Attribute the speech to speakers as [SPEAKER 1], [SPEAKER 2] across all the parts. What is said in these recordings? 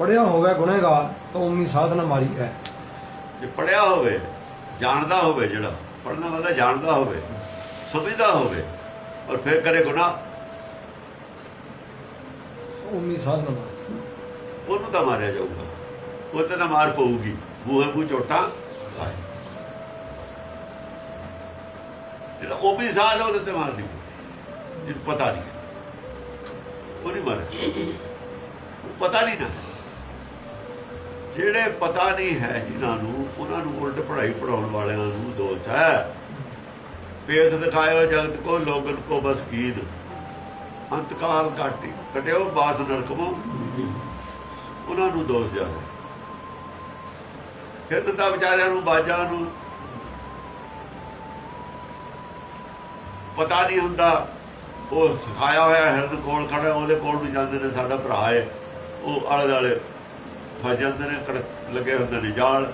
[SPEAKER 1] ਪੜਿਆ ਹੋਵੇ ਗੁਨਹਗਾਰ ਤਾਂ ਉਮੀ ਸਾਧਨਾ ਮਾਰੀ ਹੈ
[SPEAKER 2] ਜੇ ਪੜਿਆ ਹੋਵੇ ਜਾਣਦਾ ਹੋਵੇ ਜਿਹੜਾ ਪੜਨਾ ਵਾਲਾ ਜਾਣਦਾ ਹੋਵੇ ਸਮਝਦਾ ਹੋਵੇ ਔਰ ਫਿਰ ਕਰੇ ਗੁਨਾਹ।
[SPEAKER 1] ਉਮੀ ਸਾਧਨਾ ਮਾਰੀ।
[SPEAKER 2] ਉਹਨੂੰ ਤਾਂ ਮਾਰਿਆ ਜਾਊਗਾ। ਉਹ ਤੇ ਤਾਂ ਮਾਰ ਪਊਗੀ। ਬੂਹੇ ਬੂ ਚੋਟਾਂ ਖਾਏ। ਜਿਹੜਾ ਉਹ ਵੀ ਸਾਧ ਉਹਦੇ ਤੇ ਮਾਰ ਦੀ ਜਿਹਨੂੰ ਪਤਾ ਨਹੀਂ। ਉਹ ਨਹੀਂ ਮਾਰੇ। ਉਹ ਪਤਾ ਨਹੀਂ ਨਾ। ਜਿਹੜੇ ਪਤਾ ਨਹੀਂ ਹੈ ਜਿਨ੍ਹਾਂ ਨੂੰ, ਉਹਨਾਂ ਨੂੰ ਉਲਟ ਪੜ੍ਹਾਈ ਪੜਾਉਣ ਵਾਲਿਆਂ ਨੂੰ ਦੋਸ਼ ਹੈ। ਪੇਖ ਦਿਖਾਇਓ ਜਗਤ ਕੋ, ਲੋਗਨ ਕੋ ਬਸ ਕੀਨ। ਅੰਤਕਾਲ ਕਾਟੀ ਕਟਿਓ ਬਾਸ ਨਰਕਮੋ ਉਹਨਾਂ ਨੂੰ ਦੋਸ਼ ਜਾਵੇ ਫਿਰ ਤਾਂ ਵਿਚਾਰਿਆਂ ਨੂੰ, ਬਾਜਾਂ ਨੂੰ ਪਤਾ ਨਹੀਂ ਹੁੰਦਾ। ਉਹ ਸਿਖਾਇਆ ਹੋਇਆ ਹਿਰਨ ਕੋਲ ਖੜਾ ਉਹਦੇ ਕੋਲ ਨੂੰ ਜਾਂਦੇ ਨੇ, ਸਾਡਾ ਭਰਾ ਹੈ। ਉਹ ਆਲੇ ਦਾਲੇ ਫਸ ਜਾਂਦੇ ਨੇ ਕੜਕ ਲੱਗੇ ਹੁੰਦੇ ਨੇ, ਜਾਲ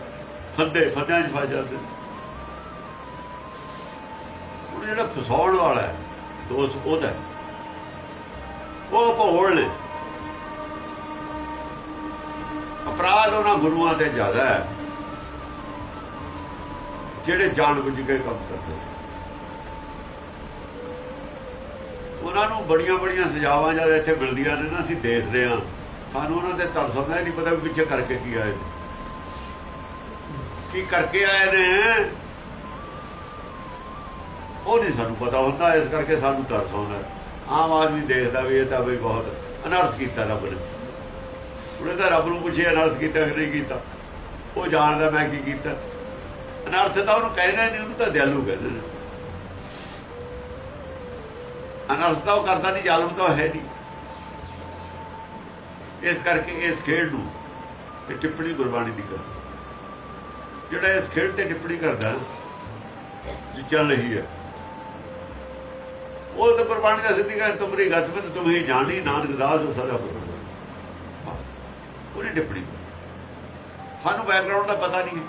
[SPEAKER 2] ਫੱਦੇ, ਫੰਦਿਆਂ 'ਚ ਫਸ ਜਾਂਦੇ ਨੇ। ਉਹ ਜਿਹੜਾ ਫਸਾਉਣ ਵਾਲਾ ਹੈ, ਦੋਸ਼ ਉਹਦਾ ਉਹ ਭੋਲ ਨੇ। ਅਪਰਾਧ ਉਹਨਾਂ ਗੁਰੂਆਂ ਤੇ ਜ਼ਿਆਦਾ ਹੈ, ਜਿਹੜੇ ਜਾਣ ਬੁੱਝ ਕੇ ਕੰਮ ਕਰਦੇ ਉਹਨਾਂ ਨੂੰ ਬੜੀਆਂ ਬੜੀਆਂ ਸਜ਼ਾਵਾਂ ਜਦ ਇੱਥੇ ਮਿਲਦੀਆਂ ਨੇ ਨਾ, ਅਸੀਂ ਦੇਖਦੇ ਹਾਂ। ਸਾਨੂੰ ਉਹਨਾਂ ਦੇ ਤਰਸ ਆਉਂਦਾ ਨਹੀਂ ਪਤਾ ਵੀ ਪਿੱਛੇ ਕਰਕੇ ਕੀ ਆਏ ਨੇ। ਕੀ ਕਰਕੇ ਆਏ ਨੇ? ਉਹ ਨਹੀਂ ਸਾਨੂੰ ਪਤਾ ਹੁੰਦਾ, ਇਸ ਕਰਕੇ ਸਾਨੂੰ ਤਰਸ ਆਉਂਦਾ ਆਮ ਆਦਮੀ ਦੇਖਦਾ ਵੀ ਇਹ ਤਾਂ ਬਈ ਬਹੁਤ ਅਨਰਥ ਕੀਤਾ ਰੱਬ ਨੇ। ਉਹਨੇ ਤਾਂ ਰੱਬ ਨੂੰ ਪੁੱਛਿਆ, ਅਨਰਥ ਕੀਤਾ ਕਿ ਨਹੀਂ ਕੀਤਾ? ਉਹ ਜਾਣਦਾ ਮੈਂ ਕੀ ਕੀਤਾ। ਅਨਰਥ ਤਾਂ ਉਹਨੂੰ ਕਹਿੰਦੇ ਨਹੀਂ, ਉਹਨੂੰ ਤਾਂ ਦਿਆਲੂ ਕਹਿੰਦੇ ਨੇ। ਅਨਰਥ ਤਾਂ ਉਹ ਕਰਦਾ ਨਹੀਂ, ਜ਼ਾਲਮ ਤਾਂ ਉਹ ਹੈ ਨਹੀਂ। ਇਸ ਕਰਕੇ ਇਸ ਖੇਡ ਨੂੰ ਤੇ ਟਿੱਪਣੀ ਗੁਰਬਾਣੀ ਦੀ ਕਰ ਜਿਹੜਾ ਇਸ ਖੇਡ ਤੇ ਟਿੱਪਣੀ ਕਰਦਾ ਜੋ ਚੱਲ ਰਹੀ ਹੈ। ਉਹ ਤਾਂ ਗੁਰਬਾਣੀ ਦਾ ਸਿੱਧੀ ਗੱਲ, ਤੁਮਰੀ ਗੱਤ ਵਿੱਚ ਤੁਮਹੀ ਜਾਣੀ, ਨਾਨਕ ਦਾਸ ਸਦਾ ਗੁਰੂ ਉਹਨੇ ਟਿੱਪਣੀ ਸਾਨੂੰ ਬੈਕਗ੍ਰਾਉਂਡ ਦਾ ਪਤਾ ਨਹੀਂ ਹੈ,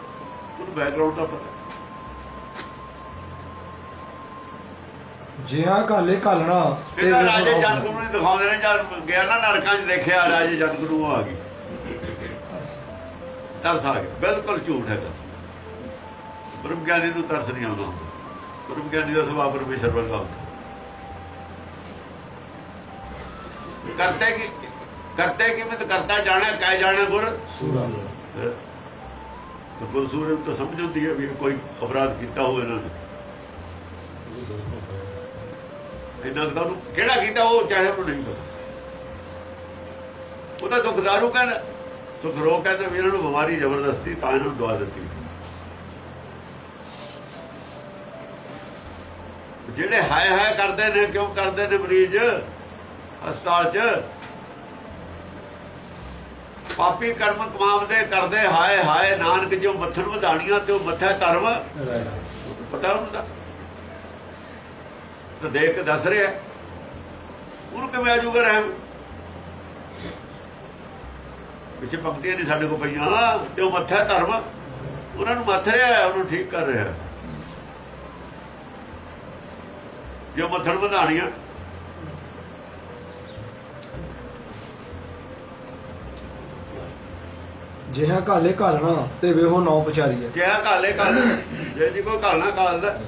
[SPEAKER 2] ਉਹਨੂੰ ਬੈਕਗ੍ਰਾਉਂਡ ਦਾ ਪਤਾ
[SPEAKER 1] ਜਿਹਾ ਕਾਲੇ ਕਾਲਣਾ
[SPEAKER 2] ਇਹ ਤਾਂ ਰਾਜੇ ਜਨਕ ਨੂੰ ਦਿਖਾਉਂਦੇ ਨੇ ਜਦ ਗਿਆ ਨਾ ਨਰਕਾਂ 'ਚ ਦੇਖਿਆ ਰਾਜੇ ਉਹ ਆ ਗਈ ਤਰਸ ਆ ਗਿਆ ਬਿਲਕੁਲ ਝੂਠ ਹੈਗਾ ਬ੍ਰਹਮ ਗਿਆਨੀ ਨੂੰ ਤਰਸ ਨਹੀਂ ਆਉਂਦਾ ਬ੍ਰਹਮ ਗਿਆਨੀ ਦਾ ਸੁਭਾਅ ਪਰਮੇਸ਼ਰ ਵਰਗਾ ਹੁੰਦਾ। ਕਰਤੇ ਕੀ ਕਰਤੇ ਕਿਵੇਂ ਤਾਂ ਕਰਤਾ ਜਾਣਾ ਕਹਿ ਜਾਣਾ ਗੁਰ?
[SPEAKER 1] ਸੂਰਾ?
[SPEAKER 2] ਤਾਂ ਗੁਰ ਸੂਰਜ ਨੂੰ ਤਾਂ ਸਮਝ ਹੁੰਦੀ ਹੈ ਵੀ ਕੋਈ ਅਪਰਾਧ ਕੀਤਾ ਹੋਵੇ ਇਹਨਾਂ ਨੇ। ਇਹਨਾਂ ਦਾ ਉਹਨੂੰ ਕਿਹੜਾ ਕੀਤਾ ਉਹ ਚਾਹੇ ਉਹਨੂੰ ਨਹੀਂ ਪਤਾ। ਉਹ ਤਾਂ ਦੁਖਦਾਰੂ ਕਹਿੰਦਾ ਸੁਖ ਰੋਗ ਕਹਿੰਦਾ ਵੀ ਇਹਨਾਂ ਨੂੰ ਬਿਮਾਰੀ ਜ਼ਬਰਦਸਤੀ ਤਾਂ ਇਹਨਾਂ ਨੂੰ ਦਵਾ ਦਿੱਤੀ। ਜਿਹੜੇ ਹਾਏ ਹਾਏ ਕਰਦੇ ਨੇ ਕਿਉਂ ਕਰਦੇ ਨੇ ਮਰੀਜ਼? ਹਸਪਤਾਲ 'ਚ। ਪਾਪੀ ਕਰਮ ਕਮਾਉਂਦੇ ਕਰਦੇ ਹਾਏ ਹਾਏ ਨਾਨਕ ਜੋ ਮੱਥਣ ਵਧਾਣੀਆਂ ਤੇ ਉਹ ਮੱਥਾ ਧਰਮ। ਪਤਾ ਉਹਨੂੰ ਤਾਂ ਦੇਖ ਕੇ ਦੱਸ ਰਿਹਾ। ਉਹਨੂੰ ਕਿਵੇਂ ਆਜੂਗਾ ਰਹਿਮ ਪਿੱਛੇ ਪੰਕਤੀਆਂ ਨਹੀਂ ਸਾਡੇ ਕੋਲ ਪਈਆਂ। ਤੇ ਉਹ ਮੱਥਾ ਧਰਮ। ਉਹਨਾਂ ਨੂੰ ਮੱਥ ਰਿਹਾ ਉਹਨੂੰ ਠੀਕ ਕਰ ਰਿਹਾ। ਜੋ ਮੱਥਣ ਵਧਾਣੀਆਂ
[SPEAKER 1] ਜਿਹਾ ਕਾਲੇ ਕਾਲਣਾ ਤੇ ਵੇਹੋ ਨੌ ਪਚਾਰੀ ਹੈ
[SPEAKER 2] ਕਿਹਾ ਕਾਲੇ ਕਾਲ ਜੇ ਜੀ ਕੋਈ ਕਾਲਣਾ ਕਾਲਦਾ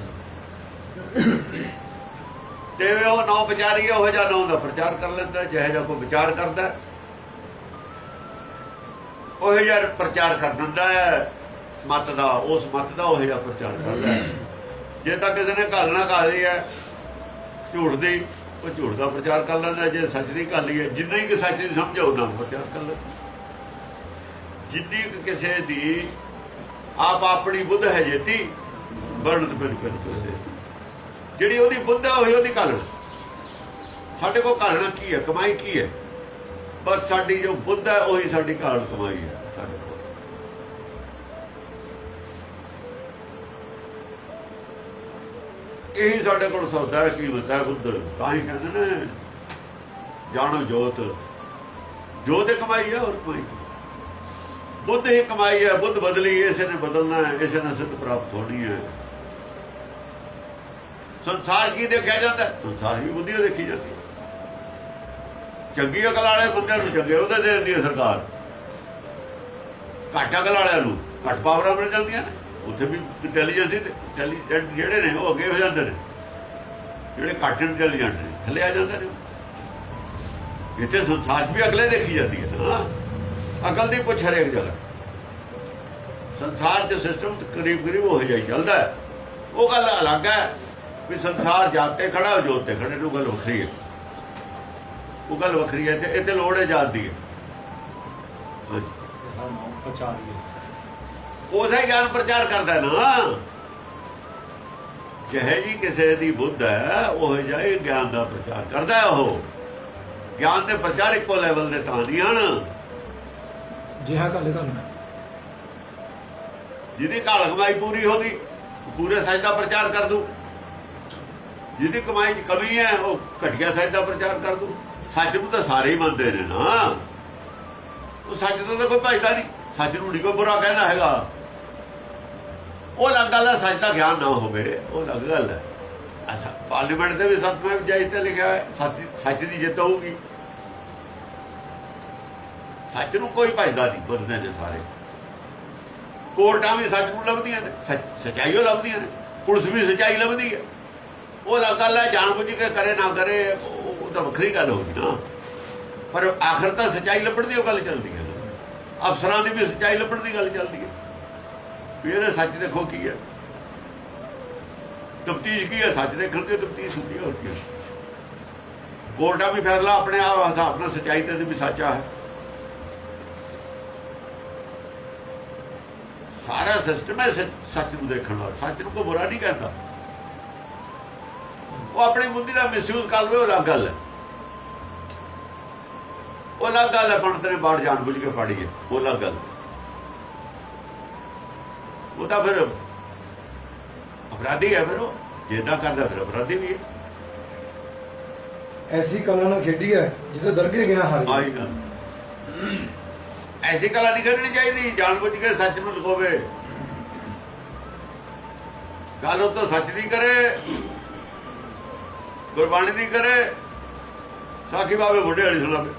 [SPEAKER 2] ਤੇ ਉਹ ਨੌ ਵਿਚਾਰੀ ਉਹ ਜਿਹਾ ਨੌ ਦਾ ਪ੍ਰਚਾਰ ਕਰ ਲੈਂਦਾ, ਜਿਹੇ ਜਿਹਾ ਕੋਈ ਵਿਚਾਰ ਕਰਦਾ। ਉਹ ਜਿਹਾ ਪ੍ਰਚਾਰ ਕਰ ਦਿੰਦਾ ਹੈ, ਮਤ ਦਾ, ਉਸ ਮਤ ਦਾ ਉਹ ਜਿਹਾ ਪ੍ਰਚਾਰ ਕਰਦਾ ਜੇ ਤਾਂ ਕਿਸੇ ਨੇ ਕਾਲਣਾ ਕਾਲੀ ਹੈ, ਝੂਠ ਦੀ, ਉਹ ਝੂਠ ਦਾ ਪ੍ਰਚਾਰ ਕਰ ਲੈਂਦਾ ਜੇ ਸੱਚ ਦੀ ਘਾਲੀ ਹੈ, ਜਿੰਨੀ ਹੀ ਕਿ ਸੱਚ ਦੀ ਸਮਝੋ ਉਹਨਾਂ ਪ੍ਰਚਾਰ ਕਰ ਲੈਂਦਾ ਜਿੰਨੀ ਕੁ ਕਿਸੇ ਦੀ ਆਪ ਆਪਣੀ ਬੁੱਧ ਹੈ ਜੇਤੀ, ਵਰਣਤ ਫਿਰ ਫਿਰ। ਜਿਹੜੀ ਉਹਦੀ ਬੁੱਧ ਹੈ ਉਹੀ ਉਹਦੀ ਘਾਲਣਾ। ਸਾਡੇ ਕੋਲ ਘਾਲਣਾ ਕੀ ਹੈ? ਕਮਾਈ ਕੀ ਹੈ? ਬਸ ਸਾਡੀ ਜੋ ਬੁੱਧ ਹੈ, ਉਹੀ ਸਾਡੀ ਘਾਲਣ ਕਮਾਈ ਹੈ ਸਾਡੇ ਕੋਲ। ਇਹੀ ਸਾਡੇ ਕੋਲ ਸੌਦਾ ਹੈ ਕੀਮਤ ਹੈ ਬੁੱਧ? ਤਾਂ ਹੀ ਕਹਿੰਦੇ ਨੇ, ਜਾਣੋ ਜੋਤ। ਜੋਤ ਹੀ ਕਮਾਈ ਹੈ, ਹੋਰ ਕਮਾਈ ਬੁੱਧ ਹੀ ਕਮਾਈ ਹੈ, ਬੁੱਧ ਬਦਲੀ, ਇਸੇ ਨੇ ਬਦਲਣਾ ਹੈ, ਇਸੇ ਨੇ ਸਿੱਧ ਪ੍ਰਾਪਤ ਹੋਣੀ ਹੈ। ਸੰਸਾਰ ਕੀ ਦੇਖਿਆ ਜਾਂਦਾ ਹੈ? ਸੰਸਾਰ ਵੀ ਬੁੱਧੀ ਦੇਖੀ ਜਾਂਦੀ ਚੰਗੀ ਅਕਲ ਵਾਲੇ ਬੰਦੇ ਨੂੰ ਚੰਗੇ ਉਹਦੇ ਦੇ ਦਿੰਦੀ ਹੈ ਸਰਕਾਰ। ਘੱਟ ਅਕਲ ਵਾਲਿਆਂ ਨੂੰ, ਘੱਟ ਪਾਵਰਾਂ ਮਿਲ ਜਾਂਦੀਆਂ ਨੇ। ਉੱਥੇ ਵੀ ਇੰਟੈਲੀਜੈਂਸ ਇੰਟੈਲੀਜੈਂਟ ਜਿਹੜੇ ਨੇ, ਉਹ ਅੱਗੇ ਹੋ ਜਾਂਦੇ ਨੇ। ਜਿਹੜੇ ਘੱਟ ਇੰਟੈਲੀਜੈਂਟ ਨੇ, ਥੱਲੇ ਆ ਜਾਂਦੇ ਨੇ। ਇੱਥੇ ਸੰਸਾਰ 'ਚ ਵੀ ਅਗਲੇ ਦੇਖੀ ਜਾਂਦੀ ਹੈ। ਅਕਲ ਦੀ ਪੁੱਛ ਹਰੇਕ ਜਗ੍ਹਾ। ਸੰਸਾਰ 'ਚ ਸਿਸਟਮ ਕਰੀਬ ਕਰੀਬ ਉਹ ਜਿਹਾ ਚੱਲਦਾ ਉਹ ਗੱਲ ਅਲੱਗ ਹੈ। ਵੀ ਸੰਸਾਰ ਜਾਤੇ ਖੜਾ ਹੋ ਜੋਤ ਤੇ ਖੜੇ ਨੂੰ ਗੱਲ ਵੱਖਰੀ ਹੈ। ਉਹ ਗੱਲ ਵੱਖਰੀ ਹੈ ਤੇ ਇੱਥੇ ਲੋੜ ਹੈ ਜਾਤ ਦੀ ਹੈ। ਉਹਦਾ ਗਿਆਨ ਪ੍ਰਚਾਰ ਕਰਦਾ ਨਾ। ਚਾਹੇ ਜੀ ਕਿਸੇ ਦੀ ਬੁੱਧ ਹੈ ਉਹ ਜਾਏ ਗਿਆਨ ਦਾ ਪ੍ਰਚਾਰ ਕਰਦਾ ਉਹ। ਗਿਆਨ ਦੇ ਪ੍ਰਚਾਰ ਇੱਕੋ ਲੈਵਲ ਦੇ ਤਾਂ ਨਹੀਂ ਹਨ।
[SPEAKER 1] ਜਿਹਾ ਗੱਲ ਕਰਨਾ
[SPEAKER 2] ਜਿਹਦੀ ਕਾਲ ਕਮਾਈ ਪੂਰੀ ਹੋ ਗਈ ਪੂਰੇ ਸੱਚ ਦਾ ਪ੍ਰਚਾਰ ਕਰ ਦੂ ਜਿਹਦੀ ਕਮਾਈ 'ਚ ਕਮੀ ਹੈ, ਉਹ ਘਟੀਆ ਸੱਚ ਦਾ ਪ੍ਰਚਾਰ ਕਰ ਦੂ ਸੱਚ ਨੂੰ ਤਾਂ ਸਾਰੇ ਹੀ ਮੰਨਦੇ ਨੇ ਨਾ। ਉਹ ਸੱਚ ਤੋਂ ਤਾਂ ਕੋਈ ਭਜਦਾ ਨਹੀਂ। ਸੱਚ ਨੂੰ ਨਹੀਂ ਕੋਈ ਬੁਰਾ ਕਹਿੰਦਾ ਹੈਗਾ। ਉਹ ਅਲੱਗ ਗੱਲ ਹੈ, ਸੱਚ ਦਾ ਗਿਆਨ ਨਾ ਹੋਵੇ, ਉਹ ਅਲੱਗ ਗੱਲ ਹੈ। ਅੱਛਾ, ਪਾਰਲੀਮੈਂਟ ਦੇ ਵੀ ਸਤਵੇਂ ਜਾਈ ਤੇ ਲਿਖਿਆ ਹੋਇਆ ਸੱਚ ਸੱਚ ਦੀ ਜਿੱਤ ਹੋਊਗੀ। ਸੱਚ ਨੂੰ ਕੋਈ ਭਜਦਾ ਨਹੀਂ, ਮੰਨਦੇ ਨੇ ਸਾਰੇ। ਕੋਰਟਾਂ ਵੀ ਸੱਚ ਨੂੰ ਲੱਭਦੀਆਂ ਨੇ, ਸੱਚ ਸਚਾਈ ਲੱਭਦੀਆਂ ਨੇ। ਪੁਲਿਸ ਵੀ ਸਚਾਈ ਲੱਭਦੀ ਹੈ। ਉਹ ਅਲੱਗ ਗੱਲ ਹੈ, ਜਾਣ ਬੁੱਝ ਕੇ ਕਰੇ ਨਾ ਕਰੇ, ਉਹ ਤਾਂ ਵੱਖਰੀ ਗੱਲ ਹੋ ਗਈ ਨਾ। ਪਰ ਆਖਰ ਤਾਂ ਸਚਾਈ ਲੱਭਣ ਦੀ ਉਹ ਗੱਲ ਚੱਲਦੀ ਹੈ। ਅਫਸਰਾਂ ਦੀ ਵੀ ਸਚਾਈ ਲੱਭਣ ਦੀ ਗੱਲ ਚੱਲਦੀ ਹੈ। ਵੀ ਇਹਦੇ ਸੱਚ ਦੇਖੋ ਕੀ ਹੈ। ਤਫਤੀਸ਼ ਕੀ ਹੈ? ਸੱਚ ਦੇਖਣ ਦੀ ਤਫਤੀਸ਼ ਹੁੰਦੀ ਹੈ, ਹੋਰ ਕੀ ਕੋਰਟਾਂ ਵੀ ਫੈਸਲਾ ਆਪਣੇ ਆਪ ਹਿਸਾਬ ਨਾਲ ਸਚਾਈ ਤੇ ਵੀ ਸੱਚਾ ਹੈ। ਸਾਰਾ ਸਿਸਟਮ ਹੈ ਸੱਚ- ਨੂੰ ਦੇਖਣ ਵਾਲਾ। ਸੱਚ ਨੂੰ ਕੋਈ ਬੁਰਾ ਨਹੀਂ ਕਹਿੰਦਾ। ਉਹ ਆਪਣੀ ਬੁੱਧੀ ਦਾ ਮਿਸਯੂਜ਼ ਕਰ ਲਵੇ ਉਹ ਅਲੱਗ ਗੱਲ ਹੈ। ਉਹ ਅਲੱਗ ਗੱਲ ਹੈ ਪੰਡਤ ਨੇ ਬਾੜ ਜਾਣ ਬੁੱਝ ਕੇ ਪੜੀ ਹੈ ਉਹ ਅਲੱਗ ਗੱਲ ਉਹ ਤਾਂ ਫਿਰ ਅਪਰਾਧੀ ਹੈ ਫਿਰ ਉਹ। ਜਿੱਦਾਂ ਕਰਦਾ ਫਿਰ ਅਪਰਾਧੀ ਵੀ ਹੈ।
[SPEAKER 1] ਐਸੀ ਕਲਾ ਨਾਲ ਖੇਡੀ ਹੈ ਜਿੱਥੇ ਦਰਗੇ ਗਿਆ ਹਾਰੀ।
[SPEAKER 2] ਆਈ ਗੱਲ ਐਸੀ ਕਲਾ ਨਹੀਂ ਕਰਨੀ ਚਾਹੀਦੀ ਜਾਣ ਬੁੱਝ ਕੇ ਸੱਚ ਨੂੰ ਲਗੋਵੇ ਗੱਲ ਉਹ ਤਾਂ ਸੱਚ ਦੀ ਕਰੇ। ਗੁਰਬਾਣੀ ਦੀ ਕਰੇ, ਸਾਖੀ ਬਾਬੇ ਬੁੱਢੇ ਵਾਲੀ ਸੁਣਾਵੇ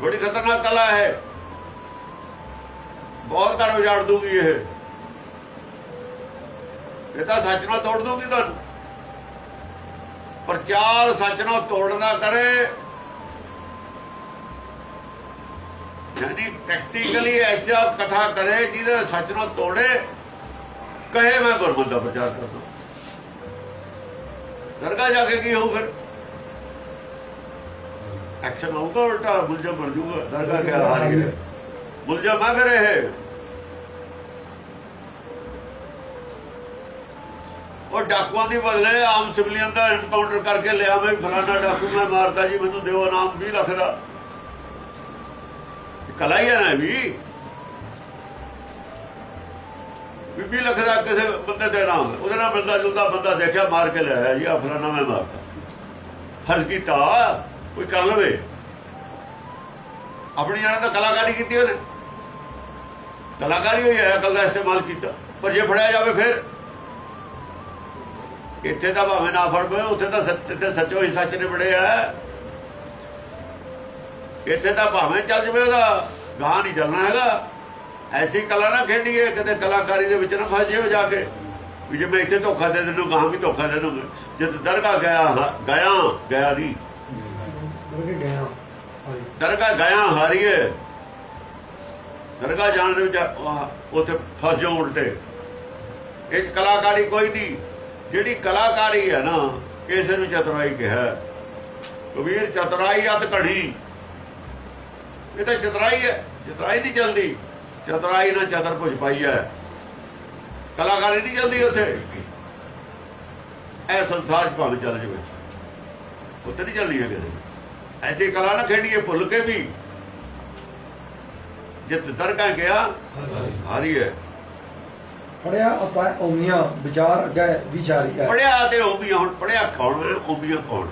[SPEAKER 2] ਬੜੀ ਖਤਰਨਾਕ ਕਲਾ ਹੈ ਬਹੁਤ ਘਰ ਉਜਾੜ ਦੂਗੀ ਇਹ। ਇਹ ਤਾਂ ਸੱਚ ਨਾਲ ਤੋੜ ਦੂਗੀ ਤੁਹਾਨੂੰ। ਪ੍ਰਚਾਰ ਸੱਚ ਨਾਲ ਤੋੜਨਾ ਕਰੇ। ਯਾਨੀ ਪ੍ਰੈਕਟੀਕਲੀ ਐਸਾ ਕਥਾ ਕਰੇ ਜਿਹਦੇ ਸੱਚ ਨੂੰ ਤੋੜੇ, ਕਹੇ ਮੈਂ ਗੁਰਮਤਿ ਦਾ ਪ੍ਰਚਾਰ ਕਰਦਾ। ਦਰਗਾਹ ਜਾ ਕੇ ਕੀ ਹੋਊ ਫਿਰ? ਐਕਸ਼ਨ ਹੋਊਗਾ, ਉਲਟਾ ਮੁਲਜ਼ਮ ਬਣ ਜੂਗਾ ਦਰਗਾਹ ਕੇ ਹਾਰ ਗਿਆ? ਮੁਲਜ਼ਮ ਆ ਫਿਰ ਇਹ। ਉਹ ਡਾਕੂਆਂ ਦੀ ਬਦਲੇ ਆਮ ਸਿਵਲੀਅਨ ਦਾ ਐਨਕਾਊਂਟਰ ਕਰਕੇ ਲਿਆ ਮੈਂ ਫਲਾਣਾ ਡਾਕੂ ਮੈਂ ਮਾਰਦਾ ਜੀ, ਮੈਨੂੰ ਦਿਓ ਨਾਮ 20 ਲੱਖ ਦਾ। ਕਲਾ ਹੀ ਆ ਨਾ ਵੀ। ਵੀ 20 ਲੱਖ ਦਾ ਕਿਸੇ ਬੰਦੇ ਦੇ ਨਾਮ ਉਹਦੇ ਨਾਲ ਮਿਲਦਾ ਜੁਲਦਾ ਬੰਦਾ ਦੇਖਿਆ, ਮਾਰ ਕੇ ਲਿਆਇਆ ਜੀ ਆ ਫਲਾਣਾ ਮੈਂ ਮਾਰਦਾ। ਫਰਜ਼ ਕੀਤਾ ਕੋਈ ਕਰ ਲਵੇ। ਆਪਣੀ ਜਾਣੇ ਤਾਂ ਕਲਾਕਾਰੀ ਕੀਤੀ ਉਹਨੇ। ਕਲਾਕਾਰੀ ਹੋਈ ਹੈ, ਅਕਲ ਦਾ ਇਸਤੇਮਾਲ ਕੀਤਾ। ਪਰ ਜੇ ਫੜਿਆ ਜਾਵੇ ਫਿਰ? ਇੱਥੇ ਤਾਂ ਭਾਵੇਂ ਨਾ ਫੜ ਪਏ, ਉੱਥੇ ਤਾਂ ਸੱਚ ਤੇ ਸੱਚੋ ਹੀ ਸੱਚ ਨੇ ਬੜਿਆ ਇੱਥੇ ਤਾਂ ਭਾਵੇਂ ਚੱਲ ਜਵੇ ਉਹਦਾ, ਗਾਹ ਨਹੀਂ ਚੱਲਣਾ ਹੈਗਾ। ਐਸੀ ਕਲਾ ਨਾ ਖੇਡੀਏ ਕਦੇ ਕਲਾਕਾਰੀ ਦੇ ਵਿੱਚ ਨਾ ਫਸ ਜਿਓ ਜਾ ਕੇ। ਵੀ ਜੇ ਮੈਂ ਇੱਥੇ ਧੋਖਾ ਦੇ ਦਿੰਦਾ ਗਾਹ ਵੀ ਧੋਖਾ ਦੇ ਦੂੰਗਾ ਜਦ ਦਰਗਾਹ ਗਿਆ ਹਾਂ, ਗਿਆ ਗਿਆ ਨਹੀਂ।
[SPEAKER 1] ਦਰਗੇ ਗਿਆ।
[SPEAKER 2] ਹਾਰੀਏ। ਦਰਗਾਹ ਜਾਣ ਦੇ ਵਿੱਚ ਉੱਥੇ ਫਸ ਜਾਓ ਉਲਟੇ ਇਹ ਕਲਾਕਾਰੀ ਕੋਈ ਨਹੀਂ। ਜਿਹੜੀ ਕਲਾਕਾਰੀ ਹੈ ਨਾ ਕਿਸੇ ਨੂੰ ਚਤੁਰਾਈ ਕਿਹਾ। ਕਬੀਰ ਚਤੁਰਾਈ ਅਤ ਘੜੀ। ਇਹ ਤਾਂ ਚਤੁਰਾਈ ਹੈ। ਚਤੁਰਾਈ ਨਹੀਂ ਚੱਲਦੀ। ਚਤੁਰਾਈ ਨਾਲ ਚਤਰ ਭੁਜ ਪਾਈ ਹੈ। ਕਲਾਕਾਰੀ ਨਹੀਂ ਚੱਲਦੀ ਉੱਥੇ। ਇਹ ਸੰਸਾਰ ਭਾਵੇਂ ਚੱਲ ਜਾਵੇ। ਉੱਥੇ ਨਹੀਂ ਚੱਲਦੀ ਹੈ। ਐਸੀ ਕਲਾ ਨਾ ਖੇਡੀਏ ਭੁੱਲ ਕੇ ਵੀ। ਜਿੱਤ ਦਰਗਾਹ ਗਿਆ ਹਾਰੀ ਹੈ।
[SPEAKER 1] ਪੜਿਆ ਆਪਾਂ ਉਮੀਆਂ ਵਿਚਾਰ ਅੱਗੇ ਵਿਚਾਰੀ ਹੈ।
[SPEAKER 2] ਪੜਿਆ ਤੇ ਉਮੀਆਂ ਹੁਣ ਪੜਿਆ ਕੌਣ ਉਮੀਆਂ ਕੌਣ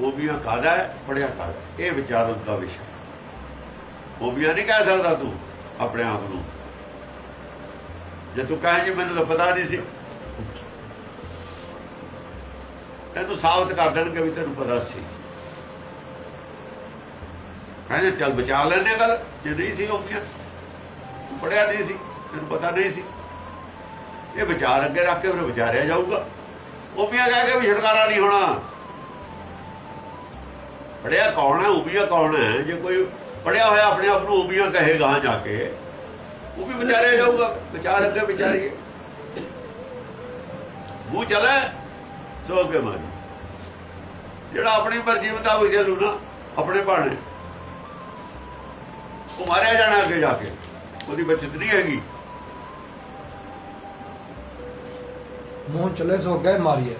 [SPEAKER 2] ਉਮੀਆਂ ਕਾਦਾ ਹੈ ਪੜਿਆ ਕਾਦਾ ਇਹ ਵਿਚਾਰਨ ਦਾ ਵਿਸ਼ਾ। ਉਮੀਆਂ ਨਹੀਂ ਕਹਿ ਸਕਦਾ ਤੂੰ ਆਪਣੇ ਆਪ ਨੂੰ। ਜੇ ਤੂੰ ਕਹੇ ਜੀ ਮੈਨੂੰ ਤਾਂ ਪਤਾ ਨਹੀਂ ਸੀ, ਤੈਨੂੰ ਸਾਬਤ ਕਰ ਦੇਣਗੇ ਵੀ ਤੈਨੂੰ ਪਤਾ ਸੀ। ਕਹਿੰਦੇ ਚੱਲ ਬਚਾ ਲੈਣੇ ਗੱਲ, ਜੇ ਨਹੀਂ ਸੀ ਹੋਮੀਆਂ ਪੜਿਆ ਨਹੀਂ ਸੀ, ਤੈਨੂੰ ਪਤਾ ਨਹੀਂ ਸੀ। ਇਹ ਵਿਚਾਰ ਅੱਗੇ ਰੱਖ ਕੇ ਫਿਰ ਵਿਚਾਰਿਆ ਜਾਊਗਾ। ਹੋਮੀਆਂ ਕਹਿ ਕੇ ਵੀ ਛੁਟਕਾਰਾ ਨਹੀਂ ਹੋਣਾ। ਪੜਿਆ ਕੌਣ ਹੈ ਉਬੀਆ ਕੌਣ ਹੈ, ਜੇ ਕੋਈ ਪੜਿਆ ਹੋਇਆ ਆਪਣੇ ਆਪ ਨੂੰ ਉਬੀਆ ਕਹੇ ਗਾਂ ਜਾ ਕੇ। ਉਹ ਵੀ ਵਿਚਾਰਿਆ ਜਾਊਗਾ ਵਿਚਾਰ ਅੱਗੇ ਵਿਚਾਰੀਏ। ਮੂੰਹ ਚਲੇ ਸੋ ਅੱਗੇ ਮਾਰੀ। ਜਿਹੜਾ ਆਪਣੀ ਮਰਜ਼ੀ ਮੁਤਾਬਕ ਚੱਲੂ ਨਾ ਆਪਣੇ ਭਾਣੇ। ਉਹ ਮਾਰਿਆ ਜਾਣਾ ਅੱਗੇ ਜਾ ਕੇ। ਉਹਦੀ ਬਚਤ ਨਹੀਂ ਹੈਗੀ।
[SPEAKER 1] ਮੂੰਹ ਚਲੇ ਸੋ ਗਏ ਮਾਰੀਏ।